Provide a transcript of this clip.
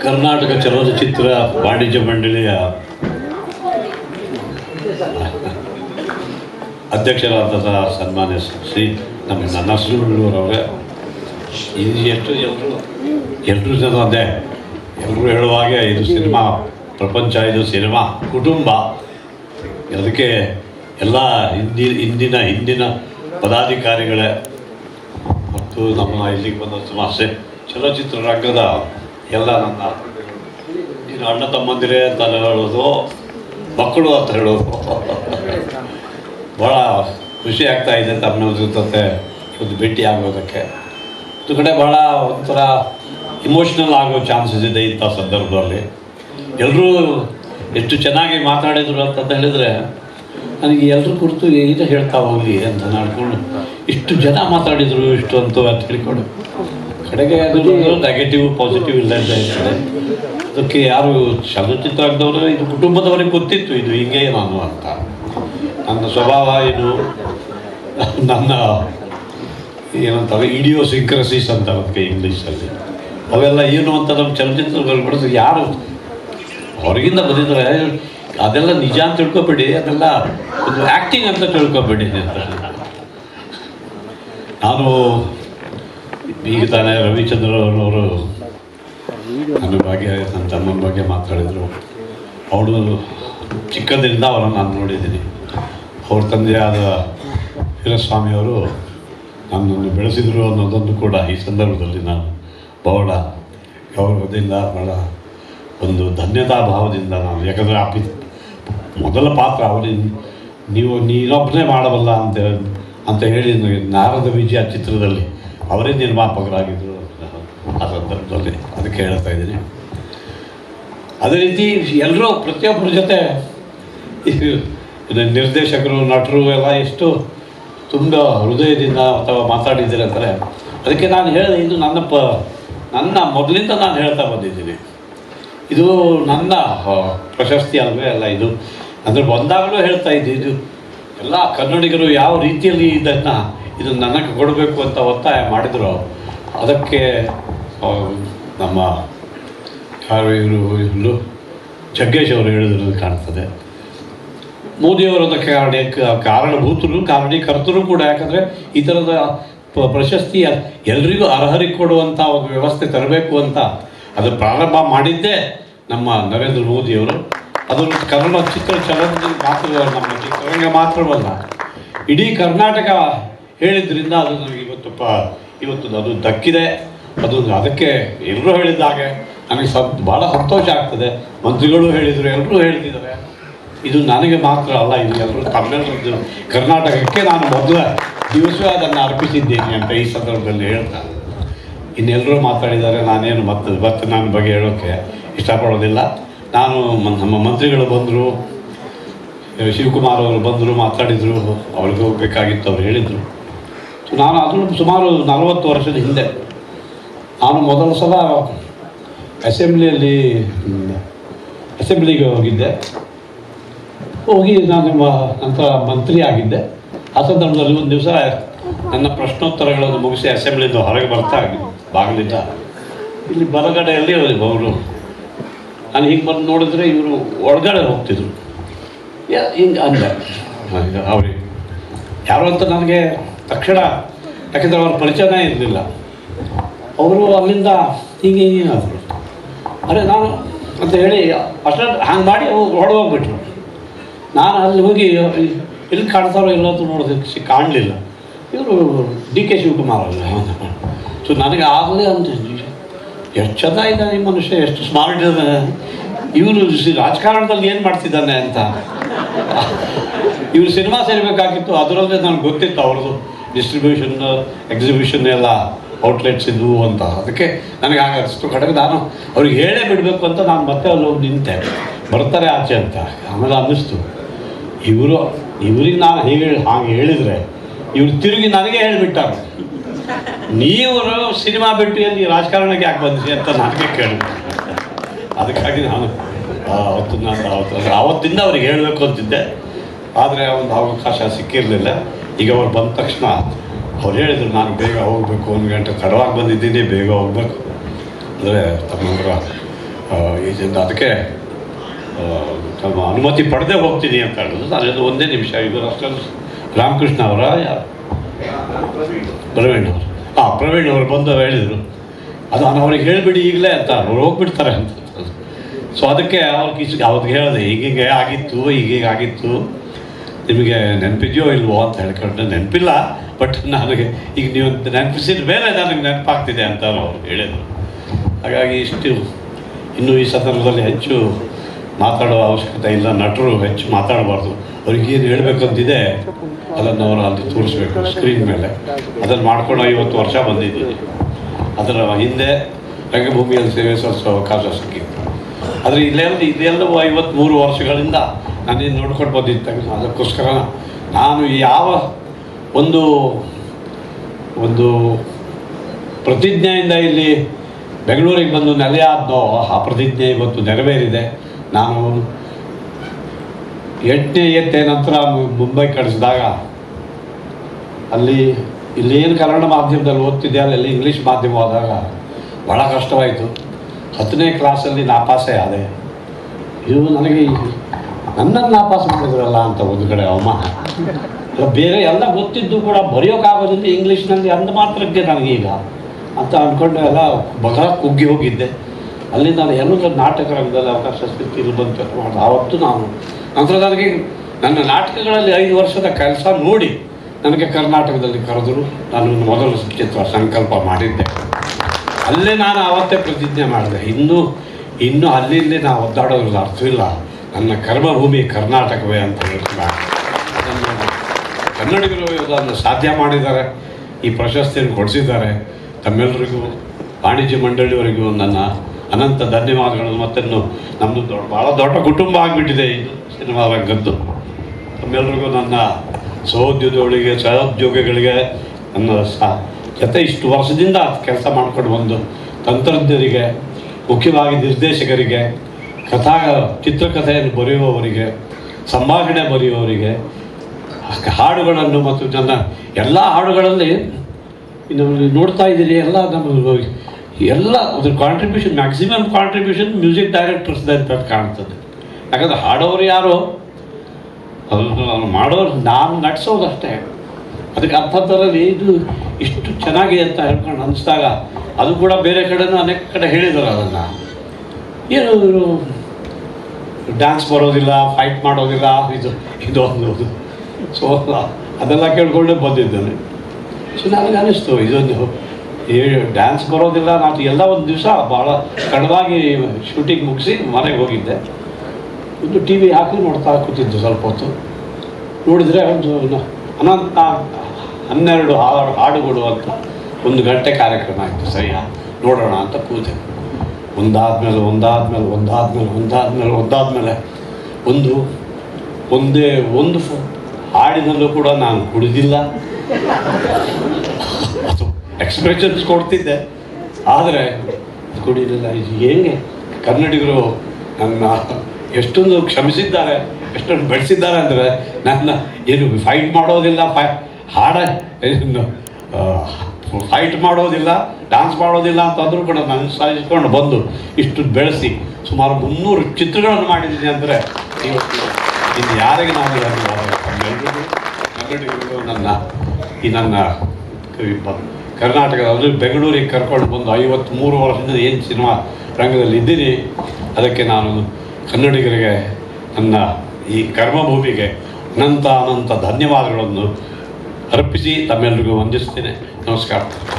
ಕರ್ನಾಟಕ ಚಲನಚಿತ್ರ ವಾಣಿಜ್ಯ ಮಂಡಳಿಯ ಅಧ್ಯಕ್ಷರಾದ ಸನ್ಮಾನ್ಯ ಶ್ರೀ ನಮ್ಮ ನನ್ನ ಹೆಸರುಗಳವರವರೇ ಇದು ಎಷ್ಟು ಎಲ್ಲರೂ ಎಲ್ಲರೂ ಜನ ಅದೇ. ಎಲ್ಲರೂ ಹೇಳುವ ಹಾಗೆ ಇದು ಸಿನಿಮಾ, ಪ್ರಪಂಚ, ಇದು ಸಿನಿಮಾ, ಕುಟುಂಬ. ಅದಕ್ಕೆ ಎಲ್ಲ ಹಿಂದಿ, ಹಿಂದಿನ ಹಿಂದಿನ ಪದಾಧಿಕಾರಿಗಳೇ ಮತ್ತು ನಮ್ಮ ಇಲ್ಲಿಗೆ ಬಂದ ಸಮಸ್ಯೆ ಚಲನಚಿತ್ರ ರಂಗದ ಎಲ್ಲ ನಮ್ಮ ನೀನು ಅಣ್ಣ ತಮ್ಮಂದಿರೇ ಅಂತ ಹೇಳೋದು, ಮಕ್ಕಳು ಅಂತ ಹೇಳೋದು. ಭಾಳ ಖುಷಿ ಆಗ್ತಾ ಇದೆ ತಮ್ಮ ಜೊತೆ ಒಂದು ಭೇಟಿ ಆಗೋದಕ್ಕೆ. ಒಂದು ಕಡೆ ಭಾಳ ಒಂಥರ ಇಮೋಷ್ನಲ್ ಆಗೋ ಚಾನ್ಸಸ್ ಇದೆ ಇಂಥ ಸಂದರ್ಭದಲ್ಲಿ. ಎಲ್ಲರೂ ಎಷ್ಟು ಚೆನ್ನಾಗಿ ಮಾತಾಡಿದ್ರು ಅಂತ ಹೇಳಿದರೆ, ನನಗೆ ಎಲ್ಲರ ಕುರಿತು ಇದು ಹೇಳ್ತಾ ಹೋಗಿ ಅಂತ ನಾಡ್ಕೊಂಡು, ಇಷ್ಟು ಜನ ಮಾತಾಡಿದರು ಇಷ್ಟು ಅಂತ ಅಂತ ಹೇಳ್ಕೊಂಡು. ಕಡೆಗೆ ನೆಗೆಟಿವ್ ಪಾಸಿಟಿವ್ ಇಲ್ಲ ಅಂತ ಹೇಳ್ತಾರೆ. ಅದಕ್ಕೆ ಯಾರು ಚಲನಚಿತ್ರದವರು ಇದು ಕುಟುಂಬದವರಿಗೆ ಗೊತ್ತಿತ್ತು, ಇದು ಹಿಂಗೆ ನಾನು ಅಂತ. ನನ್ನ ಸ್ವಭಾವ ಇದು. ನನ್ನ ಏನಂತಾರೆ ಇಡಿಯೋ ಸಿಂಕ್ರಸಿಸ್ ಅಂತ ಅದಕ್ಕೆ ಇಂಗ್ಲೀಷಲ್ಲಿ ಅವೆಲ್ಲ ಏನು ಅಂತ ನಮ್ಮ ಚಲನಚಿತ್ರಗಳು ಬಿಡಿಸ್, ಯಾರು ಹೊರಗಿಂದ ಬಂದಿದ್ರೆ ಅದೆಲ್ಲ ನಿಜ ಅಂತ ತಿಳ್ಕೊಬೇಡಿ, ಅದೆಲ್ಲ ಒಂದು ಆ್ಯಕ್ಟಿಂಗ್ ಅಂತ ತಿಳ್ಕೊಬೇಡಿ ನಾನು ಈಗ ತಾನೇ ರವಿಚಂದ್ರನವರು ನನ್ನ ಬಗ್ಗೆ ನನ್ನ ತಮ್ಮನ ಬಗ್ಗೆ ಮಾತಾಡಿದರು. ಅವಳು ಚಿಕ್ಕಂದಿನಿಂದ ಅವರನ್ನು ನಾನು ನೋಡಿದ್ದೀನಿ. ಅವ್ರ ತಂದೆಯಾದ ವೀರಸ್ವಾಮಿಯವರು ನನ್ನನ್ನು ಬೆಳೆಸಿದರು ಅನ್ನೋದೊಂದು ಕೂಡ ಈ ಸಂದರ್ಭದಲ್ಲಿ ನಾನು ಬಹಳ ಗೌರವದಿಂದ, ಬಹಳ ಒಂದು ಧನ್ಯತಾ ಭಾವದಿಂದ ನಾನು, ಯಾಕಂದರೆ ಆ ಮೊದಲ ಪಾತ್ರ ಅವನಿಗೆ ನೀವು ನೀನೊಬ್ಬನೇ ಮಾಡಬಲ್ಲ ಅಂತ ಅಂತ ಹೇಳಿ ನಾರದ ವಿಜಯ ಚಿತ್ರದಲ್ಲಿ ಅವರೇ ನಿರ್ಮಾಪಕರಾಗಿದ್ದರು ಆ ಸಂದರ್ಭದಲ್ಲಿ. ಅದಕ್ಕೆ ಹೇಳ್ತಾ ಇದ್ದೀನಿ. ಅದೇ ರೀತಿ ಎಲ್ಲರೂ ಪ್ರತಿಯೊಬ್ಬರ ಜೊತೆ ನಿರ್ದೇಶಕರು, ನಟರು ಎಲ್ಲ ಎಷ್ಟು ತುಂಬ ಹೃದಯದಿಂದ ಅಥವಾ ಮಾತಾಡಿದ್ದೀರಿ ಅಂದರೆ ಅದಕ್ಕೆ ನಾನು ಹೇಳಿದೆ, ಇದು ನನ್ನ ಪ, ನನ್ನ ಮೊದಲಿಂದ ನಾನು ಹೇಳ್ತಾ ಬಂದಿದ್ದೀನಿ. ಇದು ನನ್ನ ಪ್ರಶಸ್ತಿ ಅಲ್ವೇ ಅಲ್ಲ ಇದು. ಅಂದರೆ ಬಂದಾಗಲೂ ಹೇಳ್ತಾ ಇದ್ದೆ, ಇದು ಎಲ್ಲ ಕನ್ನಡಿಗರು ಯಾವ ರೀತಿಯಲ್ಲಿ ಇದನ್ನು ಇದು ನನಗೆ ಕೊಡಬೇಕು ಅಂತ ಒತ್ತಾಯ ಮಾಡಿದ್ರು. ಅದಕ್ಕೆ ನಮ್ಮ ಯಾರು ಇವರು ಜಗ್ಗೇಶ್ ಅವರು ಹೇಳಿದ್ರು ಕಾಣ್ತದೆ. ಮೋದಿಯವರು ಕಾರಣ, ಕಾರಣಭೂತರು, ಕಾರಣೀಕರ್ತರು ಕೂಡ, ಯಾಕಂದರೆ ಈ ಥರದ ಪ್ರಶಸ್ತಿ ಎಲ್ರಿಗೂ ಅರ್ಹರಿಗೆ ಕೊಡುವಂಥ ಒಂದು ವ್ಯವಸ್ಥೆ ತರಬೇಕು ಅಂತ ಅದು ಪ್ರಾರಂಭ ಮಾಡಿದ್ದೇ ನಮ್ಮ ನರೇಂದ್ರ ಮೋದಿಯವರು ಅದು ಕನ್ನಡ ಚಿತ್ರ ಚಲನಚಿತ್ರ ಮಾತ್ರ, ನಮ್ಮ ಚಿತ್ರರಂಗ ಮಾತ್ರವಲ್ಲ, ಇಡೀ ಕರ್ನಾಟಕ ಹೇಳಿದ್ರಿಂದ ಅದು ನನಗೆ ಇವತ್ತಪ್ಪ ಇವತ್ತು ಅದು ದಕ್ಕಿದೆ. ಅದು ಅದಕ್ಕೆ ಎಲ್ಲರೂ ಹೇಳಿದ್ದಾಗೆ ನನಗೆ ಸಂ ಭಾಳ ಸಂತೋಷ ಆಗ್ತದೆ. ಮಂತ್ರಿಗಳು ಹೇಳಿದರು ಎಲ್ಲರೂ ಹೇಳ್ತಿದ್ದಾರೆ. ಇದು ನನಗೆ ಮಾತ್ರ ಅಲ್ಲ, ಇದು ಎಲ್ಲರೂ ತಮ್ಮೆಲ್ಲರದ್ದು ಕರ್ನಾಟಕಕ್ಕೆ ನಾನು ಮೊದಲ ದಿವಸ ಅದನ್ನು ಅರ್ಪಿಸಿದ್ದೇನೆ ಅಂತ ಈ ಸಂದರ್ಭದಲ್ಲಿ ಹೇಳ್ತಾ ಇನ್ನೆಲ್ಲರೂ ಮಾತಾಡಿದ್ದಾರೆ, ನಾನೇನು ಮತ್ತೆ ಮತ್ತೆ ನನ್ನ ಬಗ್ಗೆ ಹೇಳೋಕ್ಕೆ ಇಷ್ಟಪಡೋದಿಲ್ಲ. ನಾನು ನಮ್ಮ ಮಂತ್ರಿಗಳು ಬಂದರು, ಶಿವಕುಮಾರ್ ಅವರು ಬಂದರು, ಮಾತಾಡಿದರು, ಅವ್ರಿಗೆ ಹೋಗಬೇಕಾಗಿತ್ತು, ಅವ್ರು ಹೇಳಿದರು. ನಾನು ಅದನ್ನು ಸುಮಾರು ನಲವತ್ತು ವರ್ಷದ ಹಿಂದೆ, ನಾನು ಮೊದಲ ಸಲ ಅಸೆಂಬ್ಲಿಯಲ್ಲಿ ಅಸೆಂಬ್ಲಿಗೆ ಹೋಗಿದ್ದೆ. ಹೋಗಿ ನಾನು ನಿಮ್ಮ ನಂತರ ಮಂತ್ರಿ ಆಗಿದ್ದೆ. ಆ ಸಂದರ್ಭದಲ್ಲಿ ಒಂದು ದಿವಸ ನನ್ನ ಪ್ರಶ್ನೋತ್ತರಗಳನ್ನು ಮುಗಿಸಿ ಅಸೆಂಬ್ಲಿಯಿಂದ ಹೊರಗೆ ಬರ್ತಾ ಬಾಗಿಲಿಂದ. ಇಲ್ಲಿ ಬಲಗಡೆಯಲ್ಲಿ ಅವರು. ನಾನು ಹಿಂಗೆ ಬಂದು ನೋಡಿದ್ರೆ ಇವರು ಒಳಗಡೆ ಹೋಗ್ತಿದ್ರು. ಹಿಂಗೆ ಅಂದ. ಅವ್ರಿಗೆ ಯಾರು ಅಂತ ನನಗೆ ತಕ್ಷಣ ಯಾಕೆಂದರೆ ಅವ್ರ ಪರಿಚಯನೇ ಇರಲಿಲ್ಲ. ಅವರು ಅಲ್ಲಿಂದ ಹೀಗೆ ಹೀಗಾದರು ಅರೆ ನಾನು ಅಂತ ಹೇಳಿ ಅಷ್ಟೇ ಹಂಗೆ ಮಾಡಿ ಅವ್ರು ಹೋಗ್ಬಿಟ್ರು. ನಾನು ಅಲ್ಲಿ ಹೋಗಿ ಎಲ್ಲಿ ಕಾಣ್ತಾರೋ ಇಲ್ಲ ಅಂತ ನೋಡೋದಕ್ಕೆ ಕಾಣಲಿಲ್ಲ. ಇವರು ಡಿ ಕೆ ಶಿವಕುಮಾರ್ ಅಲ್ಲ ಸೊ ನನಗೆ ಆಗಲೇ ಅಂತ ಎಷ್ಟು ಚೆಂದ ಈ ಮನುಷ್ಯ, ಎಷ್ಟು ಸ್ಮಾರ್ಟ್ ಇದ್ದಾನೆ. ಇವರು ರಾಜಕಾರಣದಲ್ಲಿ ಏನು ಮಾಡ್ತಿದ್ದಾನೆ ಅಂತ. ಇವರು ಸಿನಿಮಾ ಸೇರಬೇಕಾಗಿತ್ತು, ಅದರಲ್ಲೇ ನನಗೆ ಗೊತ್ತಿತ್ತು ಅವ್ರದ್ದು ಡಿಸ್ಟ್ರಿಬ್ಯೂಷನ್ ಎಕ್ಸಿಬಿಷನ್ ಎಲ್ಲ ಔಟ್ಲೆಟ್ಸ್ ಇದ್ವು ಅಂತ. ಅದಕ್ಕೆ ನನಗೆ ಆಗ ಅಷ್ಟು ಕಡೆಗೆ ನಾನು ಅವ್ರಿಗೆ ಹೇಳೇ ಬಿಡಬೇಕು ಅಂತ ನಾನು ಮತ್ತೆ ಅಲ್ಲಿ ಹೋಗಿ ನಿಂತೆ. ಬರ್ತಾರೆ ಆಚೆ ಅಂತ. ಆಮೇಲೆ ಅನ್ನಿಸ್ತು. ಇವರು, ಇವ್ರಿಗೆ ನಾನು ಹೇಗೆ ಹಾಗೆ ಹೇಳಿದರೆ ಇವ್ರು ತಿರುಗಿ ನನಗೆ ಹೇಳಿಬಿಟ್ಟಾರೆ. ನೀವು ಸಿನಿಮಾ ಬಿಟ್ಟು ಎಲ್ಲಿ ರಾಜಕಾರಣಕ್ಕೆ ಯಾಕೆ ಬಂದ್ರಿ ಅಂತ ನನಗೆ ಕೇಳಿದ್ರು. ಅದಕ್ಕಾಗಿ ನಾನು ಅವತ್ತು ನಾನು ಅವತ್ತು ಅವತ್ತಿಂದ ಅವ್ರಿಗೆ ಹೇಳಬೇಕು ಅಂತಿದ್ದೆ. ಆದರೆ ಒಂದು ಅವಕಾಶ ಸಿಕ್ಕಿರಲಿಲ್ಲ. ಈಗ ಅವ್ರು ಬಂದ ತಕ್ಷಣ ಅವ್ರು ಹೇಳಿದ್ರು, ನಾನು ಬೇಗ ಹೋಗಬೇಕು, ಒಂದು ಗಂಟೆ ತಡವಾಗಿ ಬಂದಿದ್ದೀನಿ, ಬೇಗ ಹೋಗ್ಬೇಕು. ಅಂದರೆ ತಮ್ಮವರ ಇದರಿಂದ ಅದಕ್ಕೆ ತಮ್ಮ ಅನುಮತಿ ಪಡೆದೇ ಹೋಗ್ತೀನಿ ಅಂತ ಹೇಳಿದ್ರು. ಅದರಿಂದ ಒಂದೇ ನಿಮಿಷ, ಇದು ಅಷ್ಟೊಂದು ರಾಮಕೃಷ್ಣ ಅವರ ಯಾರು? ಪ್ರವೀಣ್ ಅವರು. ಹಾಂ ಪ್ರವೀಣ್ ಅವರು ಬಂದು ಹೇಳಿದರು. ಅದು ನಾನು ಅವ್ರಿಗೆ ಹೇಳಿಬಿಡಿ ಈಗಲೇ ಅಂತ, ಅವ್ರು ಹೋಗ್ಬಿಡ್ತಾರೆ ಅಂತ ಸೊ ಅದಕ್ಕೆ ಅವ್ರಿಗೆ ಅವ್ರಿಗೆ ಹೇಳಿದೆ, ಹೀಗೀಗೆ ಆಗಿತ್ತು ಈಗೀಗ ಆಗಿತ್ತು. ನಿಮಗೆ ನೆನಪಿದೆಯೋ ಇಲ್ವೋ ಅಂತ ಹೇಳ್ಕೊಂಡ್ರೆ ನೆನಪಿಲ್ಲ ಬಟ್ ನನಗೆ ಈಗ ನೀವು ನೆನಪಿಸಿದ ಮೇಲೆ ನನಗೆ ನೆನಪಾಗ್ತಿದೆ ಅಂತ ಅವರು ಹೇಳಿದರು. ಹಾಗಾಗಿ ಇಷ್ಟು ಇನ್ನು ಈ ಸಂದರ್ಭದಲ್ಲಿ ಹೆಚ್ಚು ಮಾತಾಡೋ ಅವಶ್ಯಕತೆ ಇಲ್ಲ, ನಟರು ಹೆಚ್ಚು ಮಾತಾಡಬಾರ್ದು. ಅವ್ರಿಗೇನು ಹೇಳಬೇಕಂತಿದೆ ಅದನ್ನು ಅವರು ಅಲ್ಲಿ ತೋರಿಸ್ಬೇಕು ಸ್ಕ್ರೀನ್ ಮೇಲೆ. ಅದನ್ನು ಮಾಡ್ಕೊಂಡು ಐವತ್ತು ವರ್ಷ ಬಂದಿದ್ದೀನಿ ಅದರ ಹಿಂದೆ ರಂಗಭೂಮಿಯಲ್ಲಿ ಸೇವೆ ಸಲ್ಲಿಸೋ ಅವಕಾಶ ಸಿಕ್ಕಿತ್ತು. ಆದರೆ ಇಲ್ಲೆಲ್ಲ ಇದೆಲ್ಲವೂ ಐವತ್ತ್ಮೂರು ವರ್ಷಗಳಿಂದ ನಾನೇನು ನೋಡ್ಕೊಂಡು ಬಂದಿದ್ದ ಅದಕ್ಕೋಸ್ಕರ ನಾನು ಯಾವ ಒಂದು ಒಂದು ಪ್ರತಿಜ್ಞೆಯಿಂದ ಇಲ್ಲಿ ಬೆಂಗಳೂರಿಗೆ ಬಂದು ನೆಲೆಯಾದ್ನೋ ಆ ಪ್ರತಿಜ್ಞೆ ಇವತ್ತು ನೆರವೇರಿದೆ. ನಾನು ಎಂಟನೇ ಎತ್ತೆ ನಂತರ ಮುಂಬೈ ಕಳಿಸಿದಾಗ ಅಲ್ಲಿ ಇಲ್ಲಿ ಏನು ಕನ್ನಡ ಮಾಧ್ಯಮದಲ್ಲಿ ಓದ್ತಿದ್ದೆ ಅಲ್ಲಿ ಇಂಗ್ಲೀಷ್ ಮಾಧ್ಯಮ ಹೋದಾಗ ಭಾಳ ಕಷ್ಟವಾಯಿತು. ಹತ್ತನೇ ಕ್ಲಾಸಲ್ಲಿ ನಾಪಾಸೆ ಆದೆ. ಇದು ನನಗೆ ನನ್ನನ್ನು ನಾಪಾಸ್ ಮಾಡಿದ್ರಲ್ಲ ಅಂತ ಒಂದು ಕಡೆ ಅವಮಾನ ಬೇರೆ ಎಲ್ಲ ಗೊತ್ತಿದ್ದು ಕೂಡ ಬರೆಯೋಕ್ಕಾಗೋದಿಲ್ಲ ಇಂಗ್ಲೀಷ್ನಲ್ಲಿ ಅಂದ ಮಾತ್ರಕ್ಕೆ ನನಗೀಗ ಅಂತ ಅಂದ್ಕೊಂಡು ಎಲ್ಲ ಬಹಳ ಕುಗ್ಗಿ ಹೋಗಿದ್ದೆ. ಅಲ್ಲಿ ನಾನು ಎಲ್ಲೂ ನಾಟಕ ರಂಗದಲ್ಲಿ ಅವಕಾಶ ಸಿಕ್ಕಿ ಬಂತು ಆವತ್ತು ನಾನು, ನಂತರ ನನಗೆ ನನ್ನ ನಾಟಕಗಳಲ್ಲಿ ಐದು ವರ್ಷದ ಕೆಲಸ ನೋಡಿ ನನಗೆ ಕರ್ನಾಟಕದಲ್ಲಿ ಕರೆದರು. ನಾನು ಮೊದಲು ಚಿತ್ರ ಸಂಕಲ್ಪ ಮಾಡಿದ್ದೆ. ಅಲ್ಲೇ ನಾನು ಆವತ್ತೇ ಪ್ರತಿಜ್ಞೆ ಮಾಡಿದೆ. ಇನ್ನೂ ಇನ್ನೂ ಅಲ್ಲಿ ಇಲ್ಲಿ ನಾವು ಒದ್ದಾಡೋದ್ರಲ್ಲಿ ಅರ್ಥವಿಲ್ಲ. ನನ್ನ ಕರ್ಮಭೂಮಿ ಕರ್ನಾಟಕವೇ ಅಂತ ಅದನ್ನು ಕನ್ನಡಿಗರು ಇದನ್ನು ಸಾಧ್ಯ ಮಾಡಿದ್ದಾರೆ, ಈ ಪ್ರಶಸ್ತಿಯನ್ನು ಕೊಡಿಸಿದ್ದಾರೆ. ತಮ್ಮೆಲ್ಲರಿಗೂ, ವಾಣಿಜ್ಯ ಮಂಡಳಿಯವರಿಗೂ ನನ್ನ ಅನಂತ ಧನ್ಯವಾದಗಳು. ಮತ್ತನ್ನು ನಮ್ಮದು ದೊಡ್ಡ ಭಾಳ ದೊಡ್ಡ ಕುಟುಂಬ ಆಗಿಬಿಟ್ಟಿದೆ ಇದು ಸಿನಿಮಾ ರಂಗದ್ದು. ತಮ್ಮೆಲ್ಲರಿಗೂ ನನ್ನ ಸಹೋದ್ಯೋಗಿಗಳಿಗೆ ಸಹೋದ್ಯೋಗಿಗಳಿಗೆ ನನ್ನ ಸಹ ಜೊತೆ ಇಷ್ಟು ವರ್ಷದಿಂದ ಕೆಲಸ ಮಾಡ್ಕೊಂಡು ಬಂದು ತಂತ್ರಜ್ಞರಿಗೆ, ಮುಖ್ಯವಾಗಿ ನಿರ್ದೇಶಕರಿಗೆ ಕಥಾ ಚಿತ್ರಕಥೆಯನ್ನು ಬರೆಯುವವರಿಗೆ, ಸಂಭಾಷಣೆ ಬರೆಯುವವರಿಗೆ ಹಾಡುಗಳನ್ನು ಮತ್ತು ನನ್ನ ಎಲ್ಲ ಹಾಡುಗಳಲ್ಲಿ ಇನ್ನು ನೋಡ್ತಾ ಇದ್ದೀರಿ, ಎಲ್ಲ ನಮ್ಮ ಎಲ್ಲ ಅದ್ರ contribution maximum contribution music directors ಅಂತ ಕಾಣ್ತದೆ. ಯಾಕಂದ್ರೆ ಹಾಡೋರು ಯಾರು? ಅದನ್ನು ನಾನು ಮಾಡೋರು, ನಾನು ನಟಿಸೋದಷ್ಟೇ ಅದಕ್ಕೆ ಅಂಥದ್ದರಲ್ಲಿ ಇದು ಇಷ್ಟು ಚೆನ್ನಾಗಿದೆ ಅಂತ ಹೇಳ್ಕೊಂಡು ಅನಿಸ್ದಾಗ ಅದು ಕೂಡ ಬೇರೆ ಕಡೆನೂ ಅನೇಕ ಕಡೆ ಹೇಳಿದರು ಅದನ್ನು. ಏನು ಇವರು ಡ್ಯಾನ್ಸ್ ಬರೋದಿಲ್ಲ ಫೈಟ್ ಮಾಡೋದಿಲ್ಲ, ಇದು ಇದು ಅನ್ನೋದು. ಸೊ ಅದೆಲ್ಲ ಕೇಳ್ಕೊಂಡೇ ಬಂದಿದ್ದೇನೆ. ಸೊ ನನಗೆ ಅನ್ನಿಸ್ತು, ಇದೊಂದು ಡ್ಯಾನ್ಸ್ ಬರೋದಿಲ್ಲ, ನಾನು ಎಲ್ಲ ಒಂದು ದಿವಸ ಭಾಳ ಕಡವಾಗಿ ಶೂಟಿಂಗ್ ಮುಗಿಸಿ ಮನೆಗೆ ಹೋಗಿದ್ದೆ. ಒಂದು ಟಿ ವಿ ಹಾಕಿ ನೋಡ್ತಾ ಕೂತಿದ್ದು ಸ್ವಲ್ಪ ಹೊತ್ತು. ನೋಡಿದರೆ ಒಂದು ಅನಂತ ಹನ್ನೆರಡು ಹಾಡು, ಹಾಡುಗಳು ಅಂತ ಒಂದು ಗಂಟೆ ಕಾರ್ಯಕ್ರಮ ಆಯಿತು, ಸರಿಯಾ? ನೋಡೋಣ ಅಂತ ಕೂತೆ. ಒಂದಾದ್ಮೇಲೆ ಒಂದಾದ್ಮೇಲೆ ಒಂದಾದ್ಮೇಲೆ ಒಂದಾದ್ಮೇಲೆ ಒಂದಾದ್ಮೇಲೆ ಒಂದು, ಒಂದೇ ಒಂದು ಹಾಡಿನಲ್ಲೂ ಕೂಡ ನಾನು ಕುಡಿದಿಲ್ಲ. ಅದು ಎಕ್ಸ್ಪ್ರೆಷನ್ಸ್ ಕೊಡ್ತಿದ್ದೆ. ಆದರೆ ಕುಡಿಲಿಲ್ಲ. ಇದು ಹೇಗೆ? ಕನ್ನಡಿಗರು ನನ್ನ ಎಷ್ಟೊಂದು ಕ್ಷಮಿಸಿದ್ದಾರೆ, ಎಷ್ಟೊಂದು ಬೆಳೆಸಿದ್ದಾರೆ ಅಂದರೆ ನನ್ನ ಏನು ಫೈಟ್ ಮಾಡೋದಿಲ್ಲ ಫೈ ಹಾಡ ಫೈಟ್ ಮಾಡೋದಿಲ್ಲ ಡ್ಯಾನ್ಸ್ ಮಾಡೋದಿಲ್ಲ ಅಂತಂದರೂ ಕೂಡ ನಾನು ಸಾಧಿಸ್ಕೊಂಡು ಬಂದು ಇಷ್ಟು ಬೆಳೆಸಿ ಸುಮಾರು ಮುನ್ನೂರು ಚಿತ್ರಗಳನ್ನು ಮಾಡಿದ್ದೀನಿ ಅಂದರೆ ಇನ್ನು ಯಾರಿಗೆ ನಾನು ಕನ್ನಡಿಗರಿಗೂ ನನ್ನ ಈ ನನ್ನ ಕರ್ನಾಟಕದ ಕರ್ನಾಟಕದಲ್ಲಿ ಬೆಂಗಳೂರಿಗೆ ಕರ್ಕೊಂಡು ಬಂದು ಐವತ್ತ್ಮೂರು ವರ್ಷದಿಂದ ಏನು ಸಿನಿಮಾ ರಂಗದಲ್ಲಿ ಇದ್ದೀನಿ, ಅದಕ್ಕೆ ನಾನು ಕನ್ನಡಿಗರಿಗೆ ನನ್ನ ಈ ಕರ್ಮಭೂಮಿಗೆ ಅನಂತ ಅನಂತ ಧನ್ಯವಾದಗಳನ್ನು ಅರ್ಪಿಸಿ ತಮ್ಮೆಲ್ಲರಿಗೂ ವಂದಿಸ್ತೇನೆ. ನಮಸ್ಕಾರ.